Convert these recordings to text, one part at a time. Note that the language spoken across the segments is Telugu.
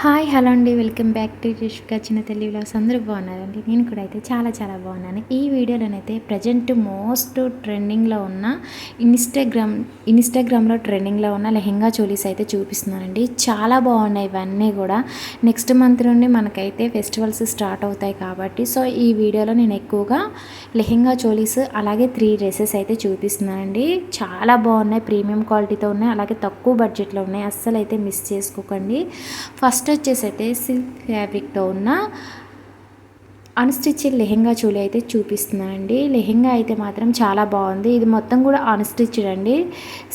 హాయ్ హలో అండి. వెల్కమ్ బ్యాక్ టు రిష్క చిన్న తల్లి వ్లాగ్స్. అందరూ బాగున్నారండి? నేను కూడా అయితే చాలా చాలా బాగున్నాను. ఈ వీడియోలోనైతే ప్రజెంట్ మోస్ట్ ట్రెండింగ్లో ఉన్న ఇన్స్టాగ్రామ్ ఇన్స్టాగ్రామ్లో ట్రెండింగ్లో ఉన్న లెహెంగా చోలీస్ అయితే చూపిస్తున్నానండి. చాలా బాగున్నాయి. ఇవన్నీ కూడా నెక్స్ట్ మంత్ నుండి మనకైతే ఫెస్టివల్స్ స్టార్ట్ అవుతాయి కాబట్టి. సో ఈ వీడియోలో నేను ఎక్కువగా లెహెంగా చోలీస్ అలాగే త్రీ డ్రెస్సెస్ అయితే చూపిస్తున్నానండి. చాలా బాగున్నాయి. ప్రీమియం క్వాలిటీతో ఉన్నాయి. అలాగే తక్కువ బడ్జెట్లో ఉన్నాయి. అస్సలు అయితే మిస్ చేసుకోకండి. ఫస్ట్ వచ్చేసి అయితే సిల్క్ ఫ్యాబ్రిక్తో ఉన్న అన్స్టిచ్ లెహెంగా చూలి అయితే చూపిస్తున్నానండి. లెహెంగా అయితే మాత్రం చాలా బాగుంది. ఇది మొత్తం కూడా అన్స్టిచ్డ్ అండి.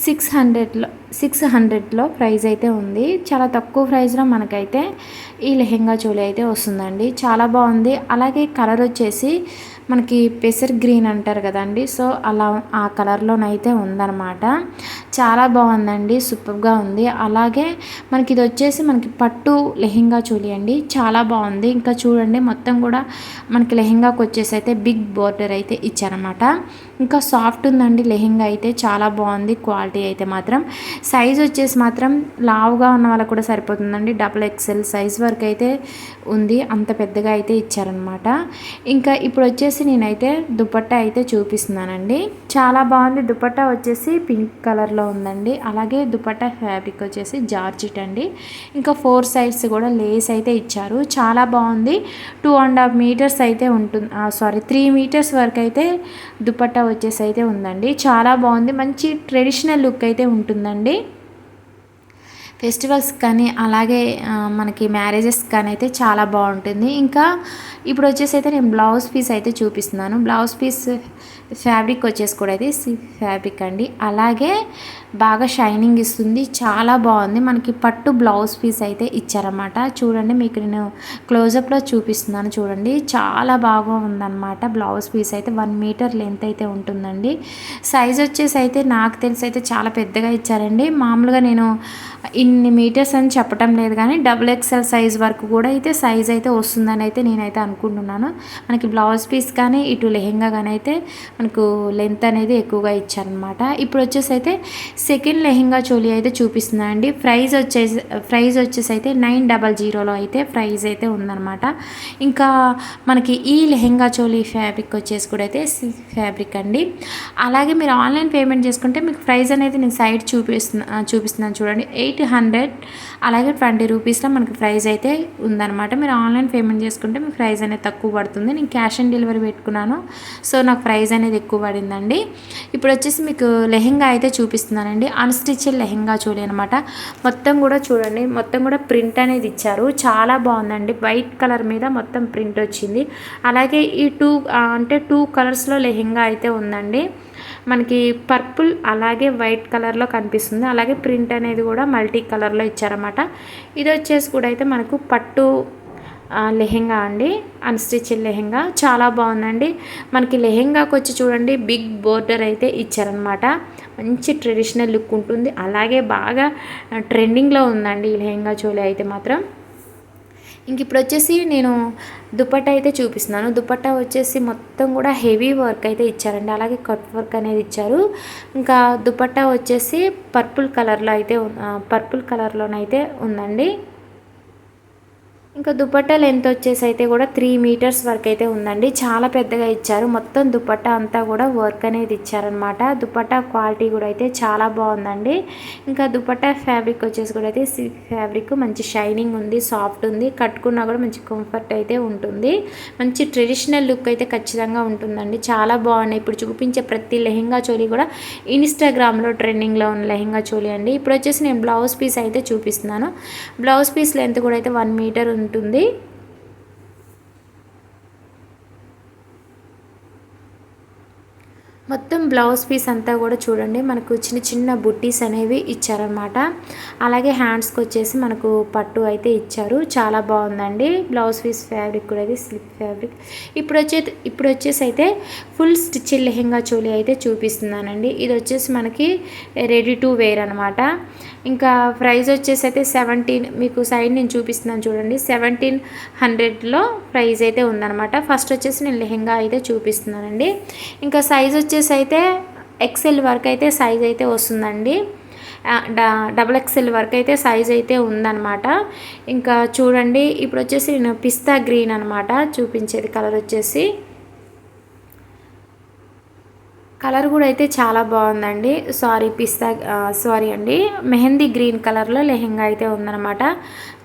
సిక్స్ హండ్రెడ్లో సిక్స్ హండ్రెడ్లో ప్రైస్ అయితే ఉంది. చాలా తక్కువ ప్రైస్లో మనకైతే ఈ లెహెంగా చోలి అయితే వస్తుందండి. చాలా బాగుంది. అలాగే కలర్ వచ్చేసి మనకి పెసర్ గ్రీన్ అంటారు కదండి. సో అలా ఆ కలర్లోనైతే ఉందన్నమాట. చాలా బాగుందండి. సూపర్గా ఉంది. అలాగే మనకి ఇది వచ్చేసి మనకి పట్టు లెహెంగా చూలి అండి. చాలా బాగుంది. ఇంకా చూడండి మొత్తం కూడా మనకి లెహెంగాకి వచ్చేసి అయితే బిగ్ బోర్డర్ అయితే ఇచ్చారనమాట ఇంకా సాఫ్ట్ ఉందండి లెహెంగా అయితే. చాలా బాగుంది. క్వాలిటీ అయితే మాత్రం. సైజ్ వచ్చేసి మాత్రం లావుగా ఉన్న వాళ్ళకి కూడా సరిపోతుందండి. డబుల్ ఎక్సెల్ సైజ్ వరకు అయితే ఉంది. అంత పెద్దగా అయితే ఇచ్చారనమాట ఇంకా ఇప్పుడు వచ్చేసి నేనైతే దుపట్టా అయితే చూపిస్తున్నానండి. చాలా బాగుంది. దుపట్టా వచ్చేసి పింక్ కలర్లో ఉందండి. అలాగే దుపట్టా ఫ్యాబ్రిక్ వచ్చేసి జార్జిట్ అండి. ఇంకా ఫోర్ సైడ్స్ కూడా లేస్ అయితే ఇచ్చారు. చాలా బాగుంది. టూ అండ్ హాఫ్ మీటర్స్ అయితే ఉంటుంది సారీ త్రీ మీటర్స్ వరకు అయితే దుపట్టా వచ్చేసి అయితే ఉందండి. చాలా బాగుంది. మంచి ట్రెడిషనల్ లుక్ అయితే ఉంటుందండి. ఫెస్టివల్స్ కానీ అలాగే మనకి మ్యారేజెస్ కానీ అయితే చాలా బాగుంటుంది. ఇంకా ఇప్పుడు వచ్చేసి అయితే నేను బ్లౌజ్ పీస్ అయితే చూపిస్తున్నాను. బ్లౌజ్ పీస్ ఫ్యాబ్రిక్ వచ్చేసి కూడా అయితే ఫ్యాబ్రిక్ అండి. అలాగే బాగా షైనింగ్ ఇస్తుంది. చాలా బాగుంది. మనకి పట్టు బ్లౌజ్ పీస్ అయితే ఇచ్చారన్నమాట. చూడండి మీకు నేను క్లోజప్లో చూపిస్తున్నాను చూడండి. చాలా బాగా ఉందన్నమాట బ్లౌజ్ పీస్ అయితే. వన్ మీటర్ లెంత్ అయితే ఉంటుందండి. సైజ్ వచ్చేసి అయితే నాకు తెలిసి అయితే చాలా పెద్దగా ఇచ్చారండి. మామూలుగా నేను ఇన్ని మీటర్స్ అని చెప్పటం లేదు కానీ డబుల్ ఎక్స్ఎల్ సైజ్ వరకు కూడా అయితే సైజ్ అయితే వస్తుందని అయితే నేనైతే అనుకుంటున్నాను. మనకి బ్లౌజ్ పీస్ కానీ ఇటు లెహెంగా కానీ అయితే మనకు లెంత్ అనేది ఎక్కువగా ఇచ్చారనమాట ఇప్పుడు వచ్చేసి అయితే సెకండ్ లెహెంగా చోలీ అయితే చూపిస్తుందండి. అండి ప్రైజ్ వచ్చేసి ప్రైజ్ వచ్చేసి అయితే నైన్ డబల్ జీరోలో అయితే ప్రైజ్ అయితే ఉందన్నమాట. ఇంకా మనకి ఈ లెహెంగా చోలీ ఫ్యాబ్రిక్ వచ్చేసి కూడా అయితే ఫ్యాబ్రిక్ అండి. అలాగే మీరు ఆన్లైన్ పేమెంట్ చేసుకుంటే మీకు ప్రైస్ అనేది నేను సైడ్ చూపిస్తున్నా చూపిస్తున్నాను చూడండి. ఎయిట్ హండ్రెడ్ అలాగే ట్వంటీ రూపీస్లో మనకి ప్రైస్ అయితే ఉందన్నమాట. మీరు ఆన్లైన్ పేమెంట్ చేసుకుంటే మీకు ప్రైస్ అనేది తక్కువ పడుతుంది. నేను క్యాష్ ఆన్ డెలివరీ పెట్టుకున్నాను సో నాకు ప్రైస్ అనేది ఎక్కువ పడిందండి. ఇప్పుడు వచ్చేసి మీకు లెహెంగా అయితే చూపిస్తున్నానండి అన్స్టిచ్డ్ లెహెంగా చూడలే అనమాట మొత్తం కూడా చూడండి మొత్తం కూడా ప్రింట్ అనేది ఇచ్చారు. చాలా బాగుందండి. వైట్ కలర్ మీద మొత్తం ప్రింట్ వచ్చింది. అలాగే ఈ టూ అంటే టూ కలర్స్లో లెహెంగా అయితే ఉందండి. మనకి పర్పుల్ అలాగే వైట్ కలర్లో కనిపిస్తుంది. అలాగే ప్రింట్ అనేది కూడా మల్టీ కలర్లో ఇచ్చారన్నమాట. ఇది వచ్చేసి కూడా అయితే మనకు పట్టు లెహెంగా అండి. అన్స్టిచ్డ్ లెహెంగా. చాలా బాగుందండి. మనకి లెహెంగాకి వచ్చి చూడండి బిగ్ బోర్డర్ అయితే ఇచ్చారనమాట మంచి ట్రెడిషనల్ లుక్ ఉంటుంది. అలాగే బాగా ట్రెండింగ్లో ఉందండి ఈ లెహెంగా చోలే అయితే మాత్రం. ఇంక ఇప్పుడు వచ్చేసి నేను దుపట్టా అయితే చూపిస్తున్నాను. దుపట్టా వచ్చేసి మొత్తం కూడా హెవీ వర్క్ అయితే ఇచ్చారండి. అలాగే కట్ వర్క్ అనేది ఇచ్చారు. ఇంకా దుపట్టా వచ్చేసి పర్పుల్ కలర్లో అయితే పర్పుల్ కలర్లోనైతే ఉందండి. ఇంకా దుపట్టా లెంత్ వచ్చేసి అయితే కూడా త్రీ మీటర్స్ వరకు అయితే ఉందండి. చాలా పెద్దగా ఇచ్చారు. మొత్తం దుపట్టా అంతా కూడా వర్క్ అనేది ఇచ్చారనమాట దుపట్టా క్వాలిటీ కూడా అయితే చాలా బాగుందండి. ఇంకా దుపట్టా ఫ్యాబ్రిక్ వచ్చేసి కూడా అయితే సిల్క్ ఫ్యాబ్రిక్ మంచి షైనింగ్ ఉంది సాఫ్ట్ ఉంది. కట్టుకున్నా కూడా మంచి కంఫర్ట్ అయితే ఉంటుంది. మంచి ట్రెడిషనల్ లుక్ అయితే ఖచ్చితంగా ఉంటుందండి. చాలా బాగున్నాయి. ఇప్పుడు చూపించే ప్రతి లెహెంగా చోలీ కూడా ఇన్స్టాగ్రామ్లో ట్రెండింగ్లో ఉన్న లెహెంగా చోలీ అండి. ఇప్పుడు వచ్చేసి నేను బ్లౌజ్ పీస్ అయితే చూపిస్తున్నాను. బ్లౌజ్ పీస్ లెంత్ కూడా అయితే వన్ మీటర్ ఉంటుంది. మొత్తం బ్లౌజ్ పీస్ అంతా కూడా చూడండి మనకు చిన్న చిన్న బుట్టీస్ అనేవి ఇచ్చారనమాట అలాగే హ్యాండ్స్కి వచ్చేసి మనకు పట్టు అయితే ఇచ్చారు. చాలా బాగుందండి. బ్లౌజ్ పీస్ ఫ్యాబ్రిక్ కూడా ఇది స్లిప్ ఫ్యాబ్రిక్. ఇప్పుడు వచ్చే ఇప్పుడు వచ్చేసి అయితే ఫుల్ స్టిచ్ లెహెంగా చోలీ అయితే చూపిస్తున్నానండి. ఇది వచ్చేసి మనకి రెడీ టు వేర్ అనమాట ఇంకా ప్రైస్ వచ్చేసి అయితే సెవెంటీన్ మీకు సైడ్ నేను చూపిస్తున్నాను చూడండి. సెవెంటీన్ హండ్రెడ్లో ప్రైస్ అయితే ఉందన్నమాట. ఫస్ట్ వచ్చేసి నేను లెహెంగా అయితే చూపిస్తున్నానండి. ఇంకా సైజ్ వచ్చేసి అయితే ఎక్సెల్ వరకు అయితే సైజ్ అయితే వస్తుందండి. డబుల్ ఎక్స్ఎల్ వరకు అయితే సైజ్ అయితే ఉందన్నమాట. ఇంకా చూడండి ఇప్పుడు వచ్చేసి నేను పిస్తా గ్రీన్ అనమాట చూపించేది కలర్ వచ్చేసి. కలర్ కూడా అయితే చాలా బాగుందండి. సారీ పిస్తా సారీ అండి. మెహందీ గ్రీన్ కలర్లో లెహెంగా అయితే ఉందన్నమాట.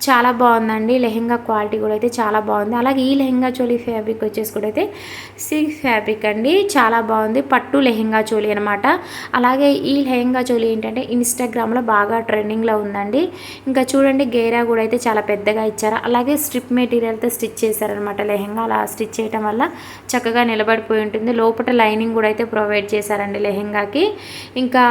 చాలా బాగుందండి. లెహెంగా క్వాలిటీ కూడా అయితే చాలా బాగుంది. అలాగే ఈ లెహెంగా చోలీ ఫ్యాబ్రిక్ వచ్చేసి కూడా అయితే సిల్క్ ఫ్యాబ్రిక్ అండి. చాలా బాగుంది. పట్టు లెహెంగా చోలీ అనమాట అలాగే ఈ లెహెంగా చోలీ ఏంటంటే ఇన్స్టాగ్రామ్లో బాగా ట్రెండింగ్లో ఉందండి. ఇంకా చూడండి గేరా కూడా అయితే చాలా పెద్దగా ఇచ్చారు. అలాగే స్ట్రిప్ మెటీరియల్తో స్టిచ్ చేశారనమాట లెహెంగా. అలా స్టిచ్ చేయడం వల్ల చక్కగా నిలబడిపోయి ఉంటుంది. లోపల లైనింగ్ కూడా అయితే ప్రొవైడ్ చేశారండి లెహెంగాకి. ఇంకా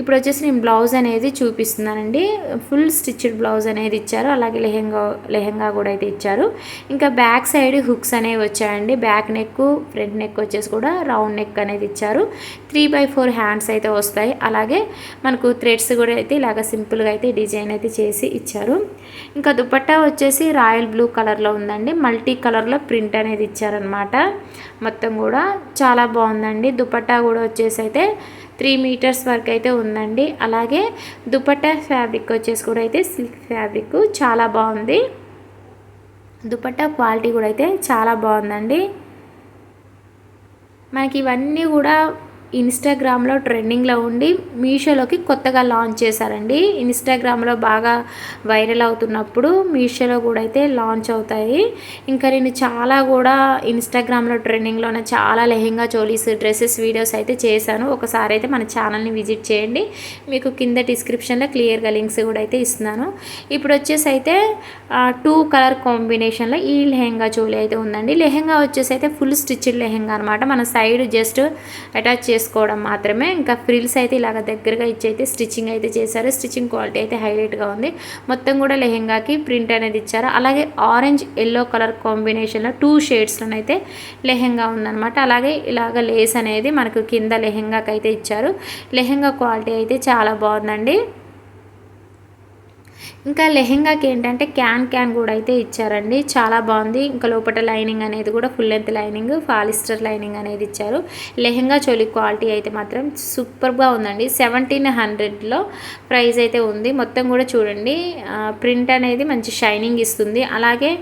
ఇప్పుడు వచ్చేసి నేను బ్లౌజ్ అనేది చూపిస్తున్నానండి. ఫుల్ స్టిచ్డ్ బ్లౌజ్ అనేది ఇచ్చారు. అలాగే లెహెంగా లెహెంగా కూడా అయితే ఇచ్చారు. ఇంకా బ్యాక్ సైడ్ హుక్స్ అనేవి వచ్చాయండి. బ్యాక్ నెక్ ఫ్రంట్ నెక్ వచ్చేసి కూడా రౌండ్ నెక్ అనేది ఇచ్చారు. త్రీ బై ఫోర్ హ్యాండ్స్ అయితే వస్తాయి. అలాగే మనకు థ్రెడ్స్ కూడా అయితే ఇలాగ సింపుల్గా అయితే డిజైన్ అయితే చేసి ఇచ్చారు. ఇంకా దుపట్టా వచ్చేసి రాయల్ బ్లూ కలర్లో ఉందండి. మల్టీ కలర్లో ప్రింట్ అనేది ఇచ్చారనమాట మొత్తం కూడా చాలా బాగుందండి. దుపట్టా కూడా వచ్చేసి అయితే త్రీ మీటర్స్ వరకు అయితే ఉందండి. అలాగే దుపట్టా ఫ్యాబ్రిక్ వచ్చేసి కూడా అయితే సిల్క్ ఫ్యాబ్రిక్ చాలా బాగుంది. దుపట్టా క్వాలిటీ కూడా అయితే చాలా బాగుందండి. మనకి ఇవన్నీ కూడా ఇన్స్టాగ్రామ్లో ట్రెండింగ్లో ఉండి మీషోలోకి కొత్తగా లాంచ్ చేశారండి. ఇన్స్టాగ్రామ్లో బాగా వైరల్ అవుతున్నప్పుడు మీషోలో కూడా అయితే లాంచ్ అవుతాయి. ఇంకా నేను చాలా కూడా ఇన్స్టాగ్రామ్లో ట్రెండింగ్లోనే చాలా లెహెంగా చోలీస్ డ్రెస్సెస్ వీడియోస్ అయితే చేశాను. ఒకసారి అయితే మన ఛానల్ని విజిట్ చేయండి. మీకు కింద డిస్క్రిప్షన్లో క్లియర్గా లింక్స్ కూడా అయితే ఇస్తున్నాను. ఇప్పుడు వచ్చేసి అయితే టూ కలర్ కాంబినేషన్లో ఈ లెహెంగా చోలీ అయితే ఉందండి. లెహెంగా వచ్చేసి అయితే ఫుల్ స్టిచ్డ్ లెహెంగా అనమాట మన సైడ్ జస్ట్ అటాచ్ చేసుకోవడం మాత్రమే. ఇంకా ఫ్రిల్స్ అయితే ఇలాగ దగ్గరగా ఇచ్చి అయితే స్టిచ్చింగ్ అయితే చేశారు. స్టిచ్చింగ్ క్వాలిటీ అయితే హైలైట్గా ఉంది. మొత్తం కూడా లెహెంగాకి ప్రింట్ అనేది ఇచ్చారు. అలాగే ఆరెంజ్ ఎల్లో కలర్ కాంబినేషన్లో టూ షేడ్స్లోనైతే లెహెంగా ఉందన్నమాట. అలాగే ఇలాగ లేస్ అనేది మనకు కింద లెహెంగాకి అయితే ఇచ్చారు. లెహెంగా క్వాలిటీ అయితే చాలా బాగుందండి. ఇంకా లెహెంగాకి ఏంటంటే క్యాన్ క్యాన్ కూడా అయితే ఇచ్చారండి. చాలా బాగుంది. ఇంకా లోపల లైనింగ్ అనేది కూడా full length lining polyester lining అనేది ఇచ్చారు. లెహెంగా చోలి క్వాలిటీ అయితే మాత్రం సూపర్గా ఉందండి. సెవెంటీన్ హండ్రెడ్లో ప్రైస్ అయితే ఉంది. మొత్తం కూడా చూడండి. ప్రింట్ అనేది మంచి షైనింగ్ ఇస్తుంది. అలాగే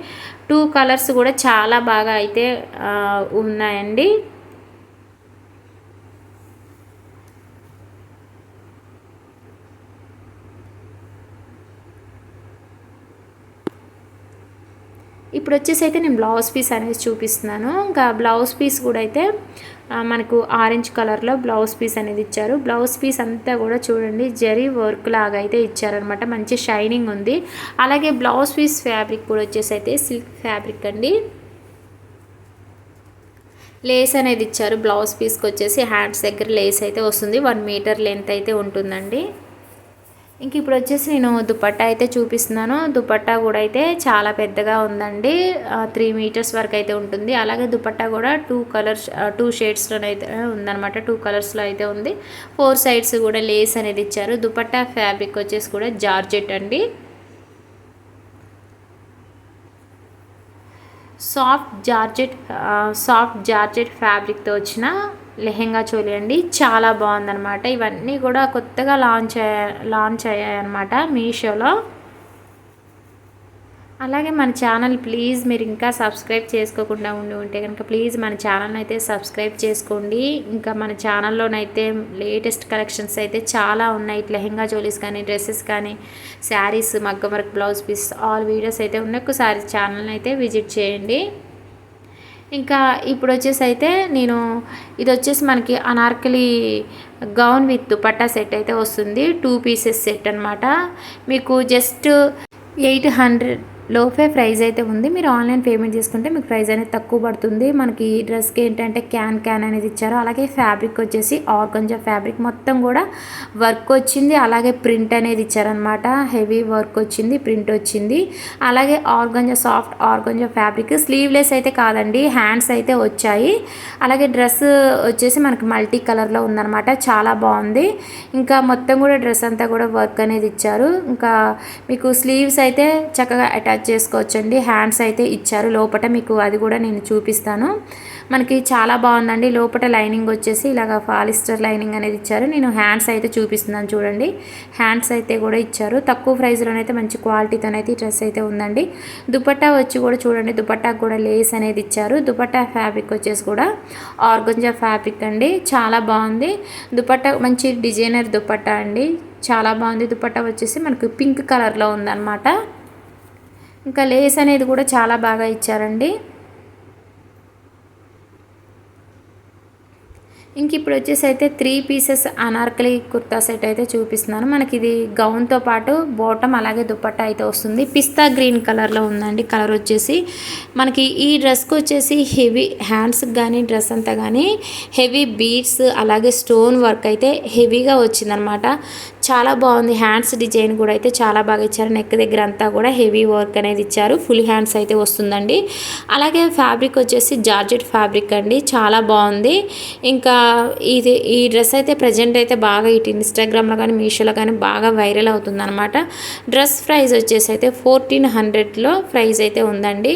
టూ కలర్స్ కూడా చాలా బాగా అయితే ఉన్నాయండి. ఇప్పుడు వచ్చేసి అయితే నేను బ్లౌజ్ పీస్ అనేది చూపిస్తున్నాను. ఇంకా బ్లౌజ్ పీస్ కూడా అయితే మనకు ఆరెంజ్ కలర్లో బ్లౌజ్ పీస్ అనేది ఇచ్చారు. బ్లౌజ్ పీస్ అంతా కూడా చూడండి జరీ వర్క్ లాగా అయితే ఇచ్చారనమాట మంచి షైనింగ్ ఉంది. అలాగే బ్లౌజ్ పీస్ ఫ్యాబ్రిక్ కూడా వచ్చేసి అయితే సిల్క్ ఫ్యాబ్రిక్ అండి. లేస్ అనేది ఇచ్చారు. బ్లౌజ్ పీస్కి వచ్చేసి హ్యాండ్స్ దగ్గర లేస్ అయితే వస్తుంది. వన్ మీటర్ లెంత్ అయితే ఉంటుందండి. ఇంక ఇప్పుడు వచ్చేసి నేను దుపట్టా అయితే చూపిస్తున్నాను. దుపట్టా కూడా అయితే చాలా పెద్దగా ఉందండి. త్రీ మీటర్స్ వరకు అయితే ఉంటుంది. అలాగే దుపట్టా కూడా టూ కలర్స్ టూ షేడ్స్లో అయితే ఉందన్నమాట. టూ కలర్స్లో అయితే ఉంది. ఫోర్ సైడ్స్ కూడా లేస్ అనేది ఇచ్చారు. దుపట్టా ఫ్యాబ్రిక్ వచ్చేసి కూడా జార్జెట్ అండి. సాఫ్ట్ జార్జెట్ సాఫ్ట్ జార్జెట్ ఫ్యాబ్రిక్తో వచ్చిన లెహెంగా చోలీ అండి. చాలా బాగుందనమాట ఇవన్నీ కూడా కొత్తగా లాంచ్ లాంచ్ అయ్యాయన్నమాట మీషోలో. అలాగే మన ఛానల్ ప్లీజ్ మీరు ఇంకా సబ్స్క్రైబ్ చేసుకోకుండా ఉండి ఉంటే కనుక ప్లీజ్ మన ఛానల్ అయితే సబ్స్క్రైబ్ చేసుకోండి. ఇంకా మన ఛానల్లోనైతే లేటెస్ట్ కలెక్షన్స్ అయితే చాలా ఉన్నాయి. లెహెంగా చోలీస్ కానీ డ్రెస్సెస్ కానీ శారీస్ మగ్గ work blouse piece all videos అయితే ఉన్నాయి. ఒకసారి ఛానల్ని అయితే విజిట్ చేయండి. ఇంకా ఇప్పుడు వచ్చేసి అయితే నేను ఇది వచ్చేసి మనకి అనార్కలి గౌన్ విత్ పట్టా సెట్ అయితే వస్తుంది. టూ పీసెస్ సెట్ అనమాట మీకు జస్ట్ ఎయిట్ హండ్రెడ్ లోపే ప్రైస్ అయితే ఉంది. మీరు ఆన్లైన్ పేమెంట్ చేసుకుంటే మీకు ప్రైస్ అనేది తక్కువ పడుతుంది. మనకి ఈ డ్రెస్కి ఏంటంటే క్యాన్ క్యాన్ అనేది ఇచ్చారు. అలాగే ఫ్యాబ్రిక్ వచ్చేసి ఆర్గంజా ఫ్యాబ్రిక్ మొత్తం కూడా వర్క్ వచ్చింది. అలాగే ప్రింట్ అనేది ఇచ్చారనమాట హెవీ వర్క్ వచ్చింది ప్రింట్ వచ్చింది. అలాగే organza soft organza fabric. Sleeveless అయితే కాదండి హ్యాండ్స్ అయితే వచ్చాయి. అలాగే డ్రెస్ వచ్చేసి మనకి మల్టీ కలర్లో ఉందనమాట చాలా బాగుంది. ఇంకా మొత్తం కూడా డ్రెస్ అంతా కూడా వర్క్ అనేది ఇచ్చారు. ఇంకా మీకు స్లీవ్స్ అయితే చక్కగా అటాచ్ కట్ చేసుకోవచ్చండి. హ్యాండ్స్ అయితే ఇచ్చారు. లోపల మీకు అది కూడా నేను చూపిస్తాను. మనకి చాలా బాగుందండి. లోపల లైనింగ్ వచ్చేసి ఇలాగ పాలిస్టర్ లైనింగ్ అనేది ఇచ్చారు. నేను హ్యాండ్స్ అయితే చూపిస్తున్నాను చూడండి. హ్యాండ్స్ అయితే కూడా ఇచ్చారు. తక్కువ ప్రైస్లోనైతే మంచి క్వాలిటీతోనైతే ఈ డ్రెస్ అయితే ఉందండి. దుపట్టా వచ్చి కూడా చూడండి. దుపట్టాకు కూడా లేస్ అనేది ఇచ్చారు. దుపట్టా ఫ్యాబ్రిక్ వచ్చేసి కూడా ఆర్గంజా ఫ్యాబ్రిక్ అండి. చాలా బాగుంది. దుపట్టా మంచి డిజైనర్ దుపట్టా అండి. చాలా బాగుంది. దుపట్టా వచ్చేసి మనకు పింక్ కలర్లో ఉందన్నమాట. ఇంకా లేస్ అనేది కూడా చాలా బాగా ఇచ్చారండి. ఇంక ఇప్పుడు వచ్చేసి అయితే three pieces Anarkali kurta set అయితే చూపిస్తున్నాను. మనకి ఇది గౌన్తో పాటు బాటమ్ అలాగే దుప్పట్ట అయితే వస్తుంది. పిస్తా గ్రీన్ కలర్లో ఉందండి. కలర్ వచ్చేసి మనకి ఈ డ్రెస్కి వచ్చేసి హెవీ హ్యాండ్స్కి కానీ డ్రెస్ అంతా కానీ హెవీ బీడ్స్ అలాగే స్టోన్ వర్క్ అయితే హెవీగా వచ్చిందనమాట. చాలా బాగుంది. హ్యాండ్స్ డిజైన్ కూడా అయితే చాలా బాగా ఇచ్చారు. నెక్ దగ్గర అంతా కూడా హెవీ వర్క్ అనేది ఇచ్చారు. ఫుల్ హ్యాండ్స్ అయితే వస్తుందండి. అలాగే ఫ్యాబ్రిక్ వచ్చేసి జార్జెట్ ఫ్యాబ్రిక్ అండి. చాలా బాగుంది. ఇంకా ఇది ఈ డ్రెస్ అయితే ప్రజెంట్ అయితే బాగా ఇటు ఇన్స్టాగ్రామ్లో కానీ మీషోలో కానీ బాగా వైరల్ అవుతుంది అనమాట డ్రెస్ ప్రైస్ వచ్చేసి అయితే ఫోర్టీన్ హండ్రెడ్లో ప్రైస్ అయితే ఉందండి.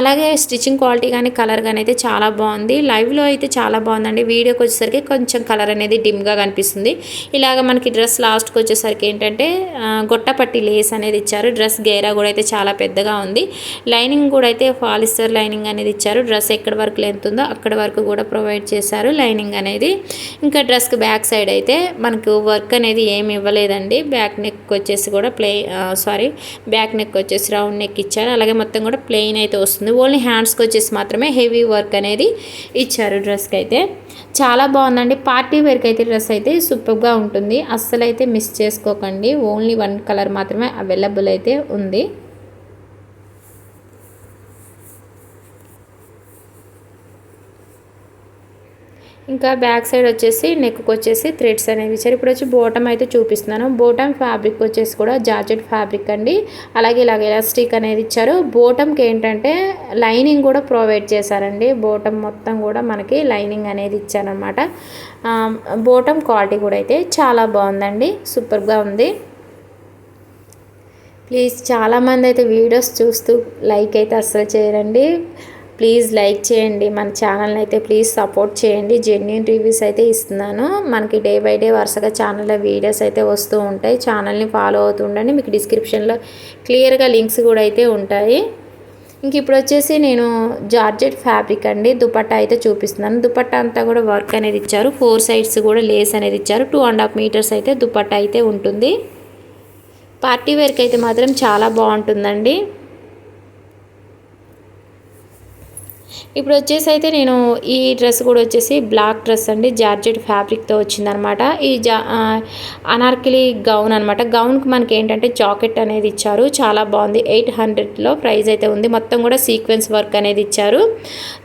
అలాగే స్టిచ్చింగ్ క్వాలిటీ కానీ కలర్ కానీ అయితే చాలా బాగుంది. లైవ్లో అయితే చాలా బాగుందండి. వీడియోకి వచ్చేసరికి కొంచెం కలర్ అనేది డిమ్గా కనిపిస్తుంది. ఇలాగ మనకి డ్రెస్ లాస్ట్ లాస్ట్కి వచ్చేసరికి ఏంటంటే గొట్టపట్టి లేస్ అనేది ఇచ్చారు. డ్రెస్ గేరా కూడా అయితే చాలా పెద్దగా ఉంది. లైనింగ్ కూడా అయితే పాలిస్టర్ లైనింగ్ అనేది ఇచ్చారు. డ్రెస్ ఎక్కడి వరకు లెంత్ ఉందో అక్కడి వరకు కూడా ప్రొవైడ్ చేశారు లైనింగ్ అనేది. ఇంకా డ్రెస్కి బ్యాక్ సైడ్ అయితే మనకు వర్క్ అనేది ఏమి ఇవ్వలేదండి. బ్యాక్ నెక్ వచ్చేసి కూడా ప్లే సారీ బ్యాక్ నెక్ వచ్చేసి రౌండ్ నెక్ ఇచ్చారు. అలాగే మొత్తం కూడా ప్లెయిన్ అయితే వస్తుంది. ఓన్లీ హ్యాండ్స్కి వచ్చేసి మాత్రమే హెవీ వర్క్ అనేది ఇచ్చారు డ్రెస్కి అయితే. చాలా బాగుందండి. పార్టీ వేర్కి అయితే డ్రెస్ అయితే సూపర్గా ఉంటుంది. అస్సలు అయితే మిస్ చేసుకోకండి. ఓన్లీ వన్ కలర్ మాత్రమే అవైలబుల్ అయితే ఉంది. ఇంకా బ్యాక్ సైడ్ వచ్చేసి నెక్కి వచ్చేసి థ్రెడ్స్ అనేవి ఇచ్చారు. ఇప్పుడు వచ్చి బోటం అయితే చూపిస్తున్నాను. బోటం ఫ్యాబ్రిక్ వచ్చేసి కూడా జార్జెట్ ఫ్యాబ్రిక్ అండి. అలాగే ఇలాగ ఎలాస్టిక్ అనేది ఇచ్చారు. బోటమ్కి ఏంటంటే లైనింగ్ కూడా ప్రొవైడ్ చేశారండి. బోటమ్ మొత్తం కూడా మనకి లైనింగ్ అనేది ఇచ్చారనమాట బోటమ్ క్వాలిటీ కూడా అయితే చాలా బాగుందండి. సూపర్గా ఉంది. ప్లీజ్ చాలామంది అయితే వీడియోస్ చూస్తూ లైక్ అయితే అస్సలు చేయరండి. ప్లీజ్ లైక్ చేయండి. మన ఛానల్ని అయితే ప్లీజ్ సపోర్ట్ చేయండి. జెన్యున్ రివ్యూస్ అయితే ఇస్తున్నాను. మనకి డే బై డే వరుసగా ఛానల్లో వీడియోస్ అయితే వస్తూ ఉంటాయి. ఛానల్ని ఫాలో అవుతూ ఉండండి. మీకు డిస్క్రిప్షన్లో క్లియర్గా లింక్స్ కూడా అయితే ఉంటాయి. ఇంక ఇప్పుడు వచ్చేసి నేను జార్జెట్ ఫ్యాబ్రిక్ అండి. దుపట్టా అయితే చూపిస్తున్నాను. దుపట్టా అంతా కూడా వర్క్ అనేది ఇచ్చారు. ఫోర్ సైడ్స్ కూడా లేస్ అనేది ఇచ్చారు. టూ అండ్ హాఫ్ మీటర్స్ అయితే దుపట్టా అయితే ఉంటుంది. పార్టీ వేర్కి అయితే మాత్రం చాలా బాగుంటుందండి. ఇప్పుడు వచ్చేసి అయితే నేను ఈ డ్రెస్ కూడా వచ్చేసి బ్లాక్ డ్రెస్ అండి జార్జెట్ ఫ్యాబ్రిక్తో వచ్చిందనమాట ఈ జా అనార్కిలీ గౌన్ అనమాట గౌన్కి మనకి ఏంటంటే జాకెట్ అనేది ఇచ్చారు చాలా బాగుంది. ఎయిట్ హండ్రెడ్లో ప్రైస్ అయితే ఉంది. మొత్తం కూడా సీక్వెన్స్ వర్క్ అనేది ఇచ్చారు.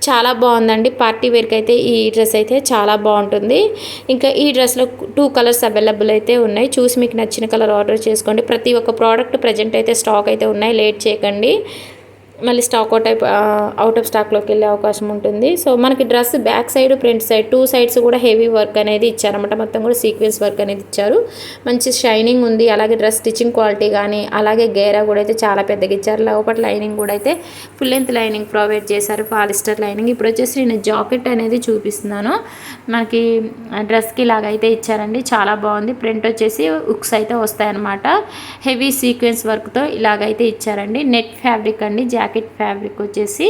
చాలా బాగుందండి. పార్టీ వేర్కి అయితే ఈ డ్రెస్ అయితే చాలా బాగుంటుంది. ఇంకా ఈ డ్రెస్లో టూ కలర్స్ అవైలబుల్ అయితే ఉన్నాయి. చూసి మీకు నచ్చిన కలర్ ఆర్డర్ చేసుకోండి. ప్రతి ఒక్క ప్రోడక్ట్ ప్రజెంట్ అయితే స్టాక్ అయితే ఉన్నాయి. లేట్ చేయకండి. మళ్ళీ స్టాక్ అవుట్ అయిపో అవుట్ ఆఫ్ స్టాక్లోకి వెళ్ళే అవకాశం ఉంటుంది. సో మనకి dress back side front side two sides కూడా హెవీ వర్క్ అనేది ఇచ్చారన్నమాట. మొత్తం కూడా సీక్వెన్స్ వర్క్ అనేది ఇచ్చారు. మంచి షైనింగ్ ఉంది. అలాగే డ్రెస్ స్టిచ్చింగ్ క్వాలిటీ కానీ అలాగే గేరా కూడా అయితే చాలా పెద్దగా ఇచ్చారు. లోపల లైనింగ్ కూడా అయితే ఫుల్ లెంత్ లైనింగ్ ప్రొవైడ్ చేశారు. పాలిస్టర్ లైనింగ్ ఇప్పుడు వచ్చేసి నేను జాకెట్ అనేది చూపిస్తున్నాను. మనకి డ్రెస్కి ఇలాగైతే ఇచ్చారండి. చాలా బాగుంది. ప్రింట్ వచ్చేసి ఉక్స్ అయితే వస్తాయన్నమాట. హెవీ సీక్వెన్స్ వర్క్తో ఇలాగైతే ఇచ్చారండి. నెట్ ఫ్యాబ్రిక్ అండి. జాకెట్ ఫ్యాబ్రిక్ వచ్చేసి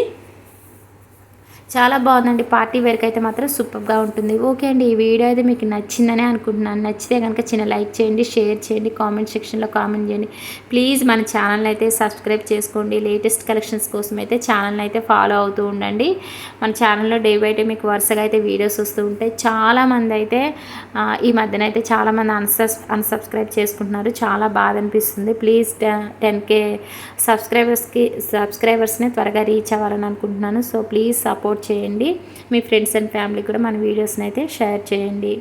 చాలా బాగుందండి. పార్టీ వేర్కి అయితే మాత్రం సూపర్గా ఉంటుంది. ఓకే అండి ఈ వీడియో అయితే మీకు నచ్చిందని అనుకుంటున్నాను. నచ్చితే కనుక చిన్న లైక్ చేయండి షేర్ చేయండి కామెంట్ సెక్షన్లో కామెంట్ చేయండి. ప్లీజ్ మన ఛానల్ అయితే సబ్స్క్రైబ్ చేసుకోండి. లేటెస్ట్ కలెక్షన్స్ కోసం అయితే ఛానల్ని అయితే ఫాలో అవుతూ ఉండండి. మన ఛానల్లో డే బై డే మీకు వరుసగా అయితే వీడియోస్ వస్తూ ఉంటాయి. చాలామంది అయితే ఈ మధ్యన అయితే చాలామంది అన్సబ్ అన్సబ్స్క్రైబ్ చేసుకుంటున్నారు. చాలా బాధ అనిపిస్తుంది. ప్లీజ్ టెన్ కే సబ్స్క్రైబర్స్కి సబ్స్క్రైబర్స్ని త్వరగా రీచ్ అవ్వాలని అనుకుంటున్నాను. సో ప్లీజ్ సపోర్ట్ చేయండి. మీ ఫ్రెండ్స్ అండ్ ఫ్యామిలీ కూడా మన వీడియోస్ని అయితే షేర్ చేయండి.